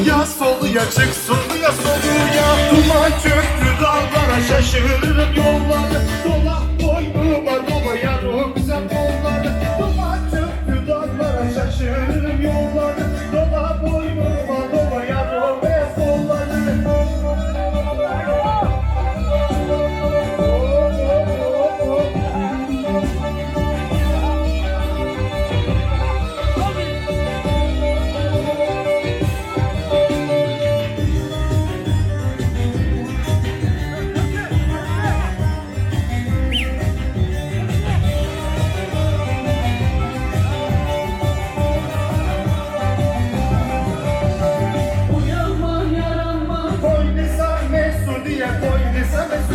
soluya soluya çık soluya soluya Duman çöktü dağlara şaşırırım yolları Boy, this is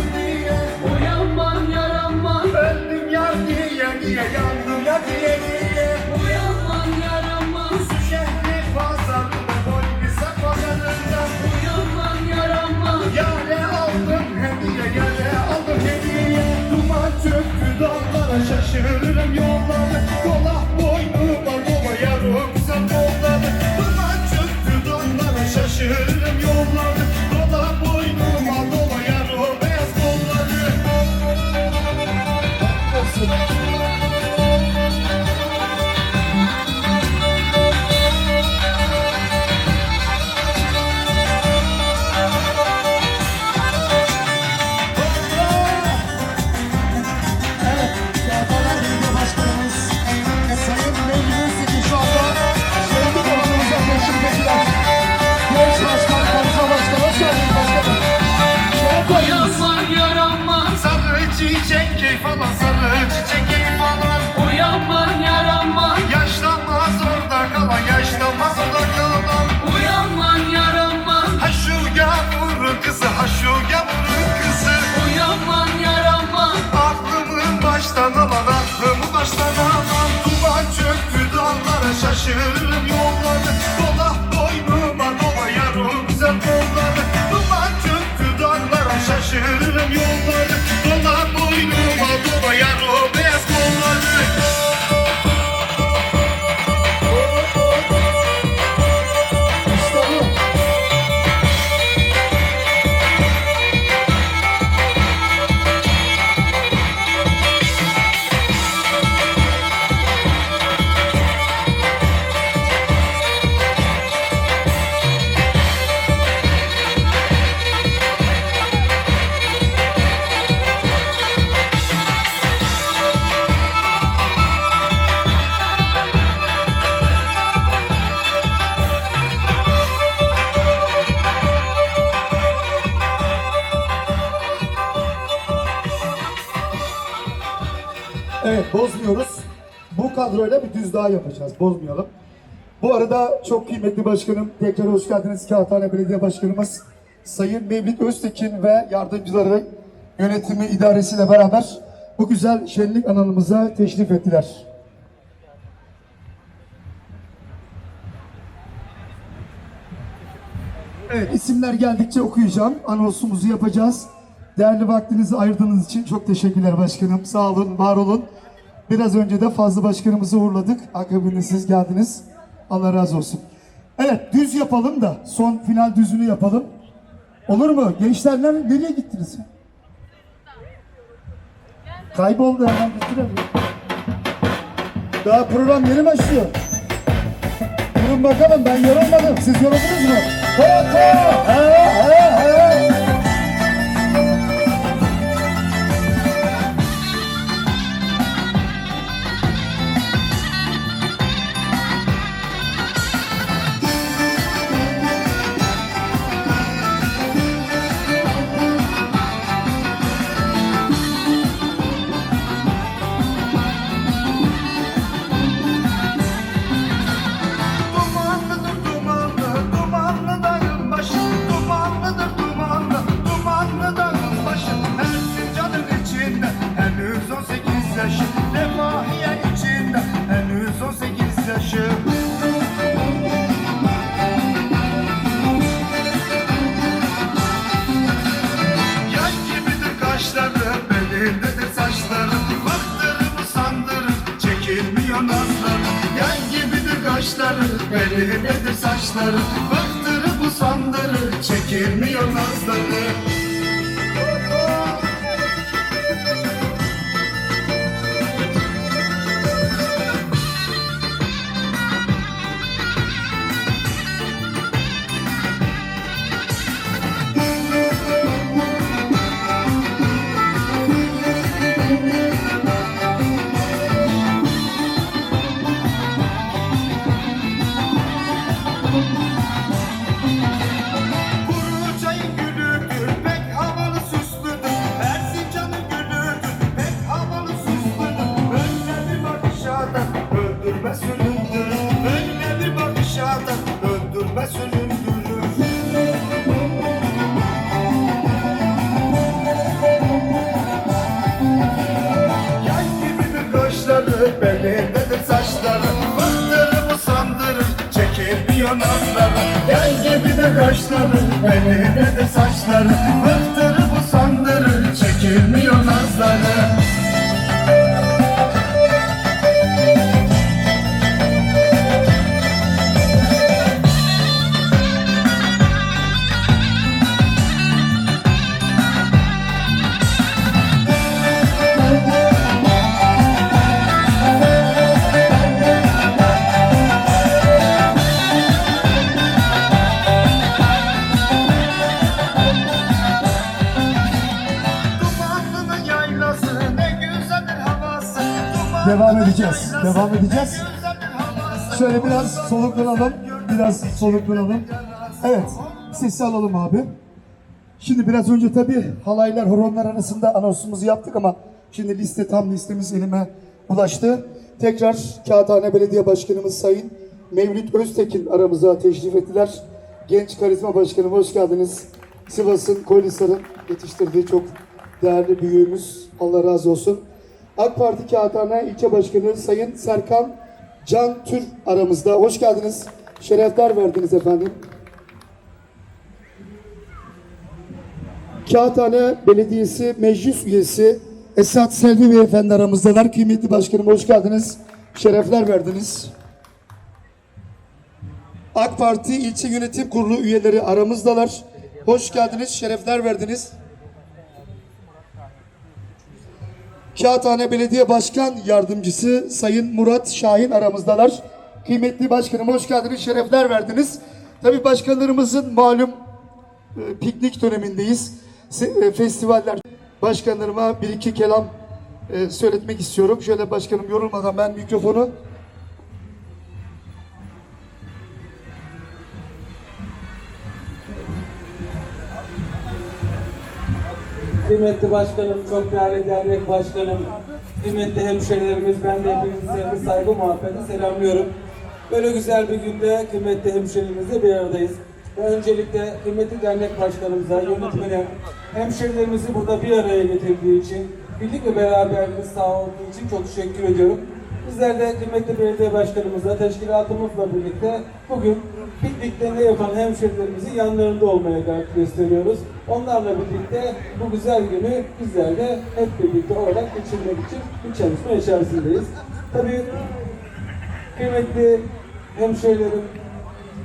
şaşırırım yolları Dola boynuma dola yarım güzel kolları. Duman çöktü dağlara şaşırırım yolları kadroyla bir düz daha yapacağız. Bozmayalım. Bu arada çok kıymetli başkanım, tekrar hoş geldiniz Kağıthane Belediye Başkanımız Sayın Mevlüt Öztekin ve yardımcıları yönetimi idaresiyle beraber bu güzel şenlik alanımıza teşrif ettiler. Evet isimler geldikçe okuyacağım. Anonsumuzu yapacağız. Değerli vaktinizi ayırdığınız için çok teşekkürler başkanım. Sağ olun, var olun. Biraz önce de fazla başkanımızı uğurladık. Akabinde siz geldiniz. Allah razı olsun. Evet düz yapalım da son final düzünü yapalım. Olur mu? Gençler ner- nereye gittiniz? Kayboldu hemen bitiremiyor. Daha program yeni başlıyor. Durun bakalım ben yorulmadım. Siz yoruldunuz mu? Ho kaşları Belli nedir saçları? Baktırıp bu sandırı Çekilmiyor nazları belindedir saçları Bıktırıp usandırır, çekilmiyor nazları Yay gibidir kaşları, belindedir saçları Bıktırıp edeceğiz, devam edeceğiz. Şöyle biraz soluklanalım. Biraz soluklanalım. Evet. Sesi alalım abi. Şimdi biraz önce tabii halaylar, horonlar arasında anonsumuzu yaptık ama şimdi liste tam listemiz elime ulaştı. Tekrar Kağıthane Belediye Başkanımız Sayın Mevlüt Öztekin aramıza teşrif ettiler. Genç Karizma Başkanım hoş geldiniz. Sivas'ın, Kolisar'ın yetiştirdiği çok değerli büyüğümüz. Allah razı olsun. AK Parti Kağıthane İlçe Başkanı Sayın Serkan Can Tür aramızda. Hoş geldiniz. Şerefler verdiniz efendim. Kağıthane Belediyesi Meclis Üyesi Esat Selvi Beyefendi aramızdalar. Kıymetli başkanım hoş geldiniz. Şerefler verdiniz. AK Parti İlçe Yönetim Kurulu üyeleri aramızdalar. Hoş geldiniz, şerefler verdiniz. Kağıthane Belediye Başkan Yardımcısı Sayın Murat Şahin aramızdalar. Kıymetli başkanım hoş geldiniz, şerefler verdiniz. Tabii başkanlarımızın malum e, piknik dönemindeyiz. Se- e, Festivaller başkanlarıma bir iki kelam e, söyletmek istiyorum. Şöyle başkanım yorulmadan ben mikrofonu Kıymetli başkanım, çok değerli dernek başkanım, kıymetli hemşehrilerimiz, ben de hepinizi sevgi, saygı, muhabbetle selamlıyorum. Böyle güzel bir günde kıymetli hemşehrilerimizle bir aradayız. Ve öncelikle kıymetli dernek başkanımıza, yönetmene, hemşehrilerimizi burada bir araya getirdiği için, birlik ve beraberliğimiz sağladığı için çok teşekkür ediyorum. Bizler de kıymetli belediye başkanımızla, teşkilatımızla birlikte bugün piknikte ne yapan hemşehrilerimizin yanlarında olmaya gayret gösteriyoruz. Onlarla birlikte bu güzel günü bizler de hep birlikte olarak geçirmek için bir çalışma içerisindeyiz. Tabii kıymetli hemşehrilerim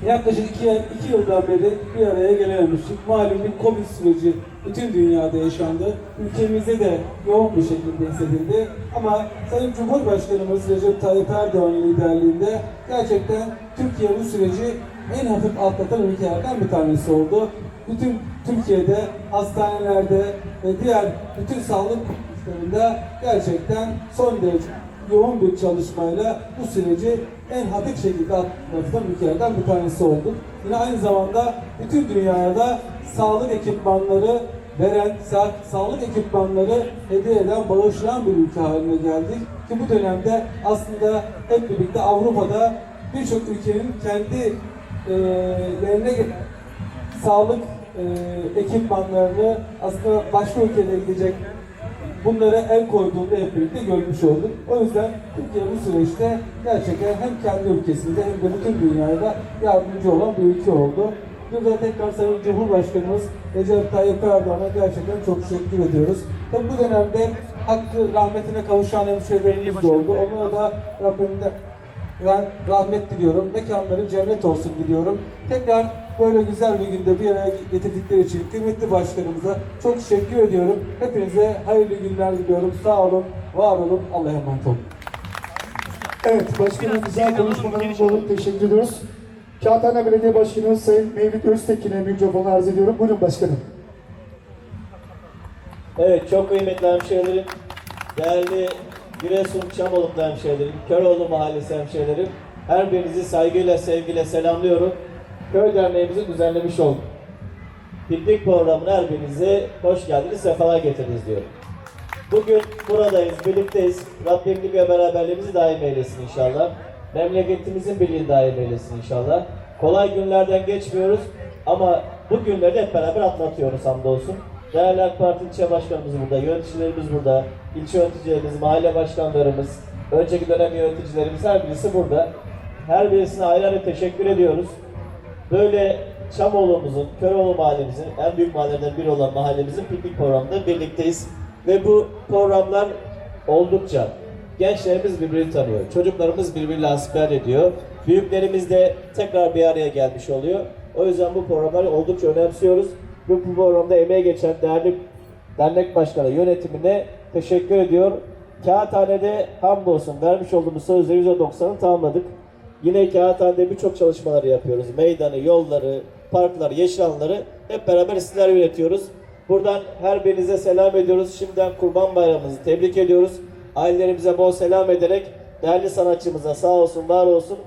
yaklaşık iki, iki yıldan beri bir araya gelememiştik. Malum bir Covid süreci bütün dünyada yaşandı. Ülkemizde de yoğun bir şekilde hissedildi. Ama Sayın Cumhurbaşkanımız Recep Tayyip Erdoğan liderliğinde gerçekten Türkiye bu süreci en hafif atlatan ülkelerden bir tanesi oldu. Bütün Türkiye'de, hastanelerde ve diğer bütün sağlık kuruluşlarında gerçekten son derece yoğun bir çalışmayla bu süreci en hafif şekilde atlatan ülkelerden bir tanesi olduk. Yine aynı zamanda bütün dünyada sağlık ekipmanları veren, sa- sağlık ekipmanları hediye eden, bağışlayan bir ülke haline geldik. Ki bu dönemde aslında hep birlikte Avrupa'da birçok ülkenin kendi eee yerine sağlık eee, ekipmanlarını aslında başka ülkelere gidecek bunlara el koyduğunda hep birlikte görmüş olduk. O yüzden Türkiye bu süreçte gerçekten hem kendi ülkesinde hem de bütün dünyada yardımcı olan bir ülke oldu. Burada tekrar Sayın Cumhurbaşkanımız Recep Tayyip Erdoğan'a gerçekten çok teşekkür ediyoruz. Tabii bu dönemde hakkı rahmetine kavuşan hemşehrilerimiz de oldu. Onlara da Rabbimden ben rahmet diliyorum. Mekanları cennet olsun diliyorum. Tekrar böyle güzel bir günde bir araya getirdikleri için kıymetli başkanımıza çok teşekkür ediyorum. Hepinize hayırlı günler diliyorum. Sağ olun, var olun. Allah'a emanet olun. Evet, başkanım güzel konuşmalarınız için teşekkür ediyoruz. Kağıthane Belediye Başkanı Sayın Mevlüt Öztekin'e mikrofonu arz ediyorum. Buyurun başkanım. Evet, çok kıymetli hemşehrilerim, değerli Giresun Çamoluklu hemşehrilerim, Köroğlu Mahallesi hemşehrilerim, her birinizi saygıyla, sevgiyle selamlıyorum. Köy Derneğimizin düzenlemiş olduk. Piknik programına her birinizi hoş geldiniz, sefalar getirdiniz diyorum. Bugün buradayız, birlikteyiz. Rabbim ve beraberliğimizi daim eylesin inşallah. Memleketimizin birliğini daim eylesin inşallah. Kolay günlerden geçmiyoruz ama bu günleri hep beraber atlatıyoruz hamdolsun. Değerli AK Parti ilçe başkanımız burada, yöneticilerimiz burada, ilçe yöneticilerimiz, mahalle başkanlarımız, önceki dönem yöneticilerimiz her birisi burada. Her birisine ayrı ayrı teşekkür ediyoruz. Böyle Çamoğlu'muzun, Köroğlu mahallemizin, en büyük mahallelerden biri olan mahallemizin piknik programında birlikteyiz. Ve bu programlar oldukça gençlerimiz birbirini tanıyor. Çocuklarımız birbiriyle hasbihal ediyor. Büyüklerimiz de tekrar bir araya gelmiş oluyor. O yüzden bu programları oldukça önemsiyoruz. Bu programda emeği geçen değerli dernek başkanı yönetimine teşekkür ediyor. Kağıthane'de hamdolsun vermiş olduğumuz sözleri %90'ı tamamladık. Yine Kağıthane'de birçok çalışmaları yapıyoruz. Meydanı, yolları, parkları, yeşil alanları hep beraber sizler yönetiyoruz. Buradan her birinize selam ediyoruz. Şimdiden Kurban Bayramımızı tebrik ediyoruz. Ailelerimize bol selam ederek değerli sanatçımıza sağ olsun, var olsun.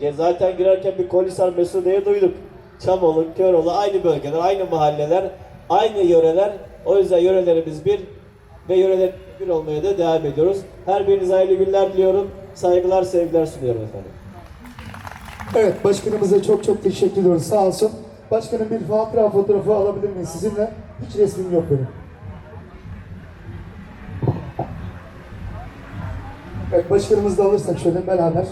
Ya zaten girerken bir Kolisar Mesude'yi duyduk. Çamoluk, Köroğlu aynı bölgeler, aynı mahalleler, aynı yöreler. O yüzden yörelerimiz bir ve yöreler bir olmaya da devam ediyoruz. Her birinize hayırlı günler diliyorum. Saygılar, sevgiler sunuyorum efendim. Evet, başkanımıza çok çok teşekkür ediyoruz. Sağ olsun. Başkanım bir hatıra fotoğrafı alabilir miyiz sizinle? Hiç resmim yok benim. Evet, başkanımızı da alırsak şöyle beraber.